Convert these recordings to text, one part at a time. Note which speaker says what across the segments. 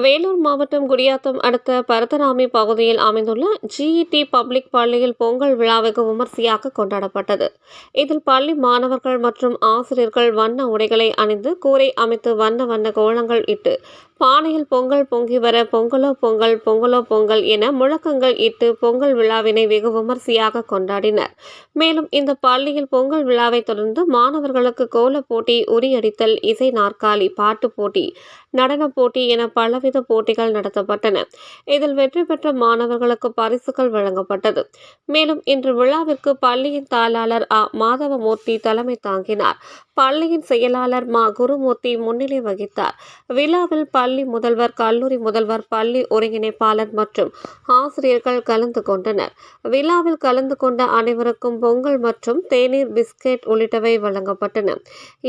Speaker 1: வேலூர் மாவட்டம் குடியாத்தம் அடுத்த பரதராமி பகுதியில் அமைந்துள்ள ஜிஇடி பப்ளிக் பள்ளியில் பொங்கல் விழா வெகு விமர்சையாக கொண்டாடப்பட்டது. இதில் பள்ளி மாணவர்கள் மற்றும் ஆசிரியர்கள் வண்ண உடைகளை அணிந்து கூரை அமைத்து வண்ண வண்ண கோலங்கள் இட்டு பானையில் பொங்கல் பொங்கி வர பொங்கலோ பொங்கல் பொங்கலோ பொங்கல் என முழக்கங்கள் இட்டு பொங்கல் விழாவினை வெகு விமர்சையாக கொண்டாடினர். மேலும் இந்த பள்ளியில் பொங்கல் விழாவை தொடர்ந்து மாணவர்களுக்கு கோலப் போட்டி உரியடித்தல் இசை நாற்காலி பாட்டு போட்டி நடனப் போட்டி என பலவித போட்டிகள் நடத்தப்பட்டன. இதில் வெற்றி பெற்ற மாணவர்களுக்கு பரிசுகள் வழங்கப்பட்டது. மேலும் இன்று விழாவிற்கு பள்ளியின் தாளாளர் ஆ. மாதவமூர்த்தி தலைமை தாங்கினார். பள்ளியின் செயலாளர் மா. குருமூர்த்தி முன்னிலை வகித்தார். விழாவில் பள்ளி முதல்வர் கல்லூரி முதல்வர் பள்ளி ஒருங்கிணைப்பாளர் மற்றும் ஆசிரியர்கள் கலந்து கொண்டனர். விழாவில் கலந்து கொண்ட அனைவருக்கும் பொங்கல் மற்றும் தேநீர் பிஸ்கெட் உள்ளிட்டவை வழங்கப்பட்டன.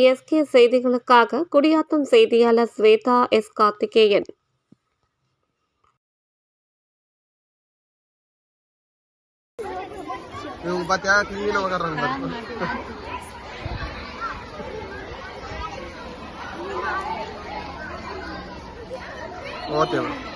Speaker 1: எஸ்கே செய்திகளுக்காக குடியாத்தம் செய்தியாளர் ஸ்வேதா எஸ். கார்த்திகேயன்.
Speaker 2: இவங்க பார்த்தியா டிவியில் உட்காடுறாங்க 我点。了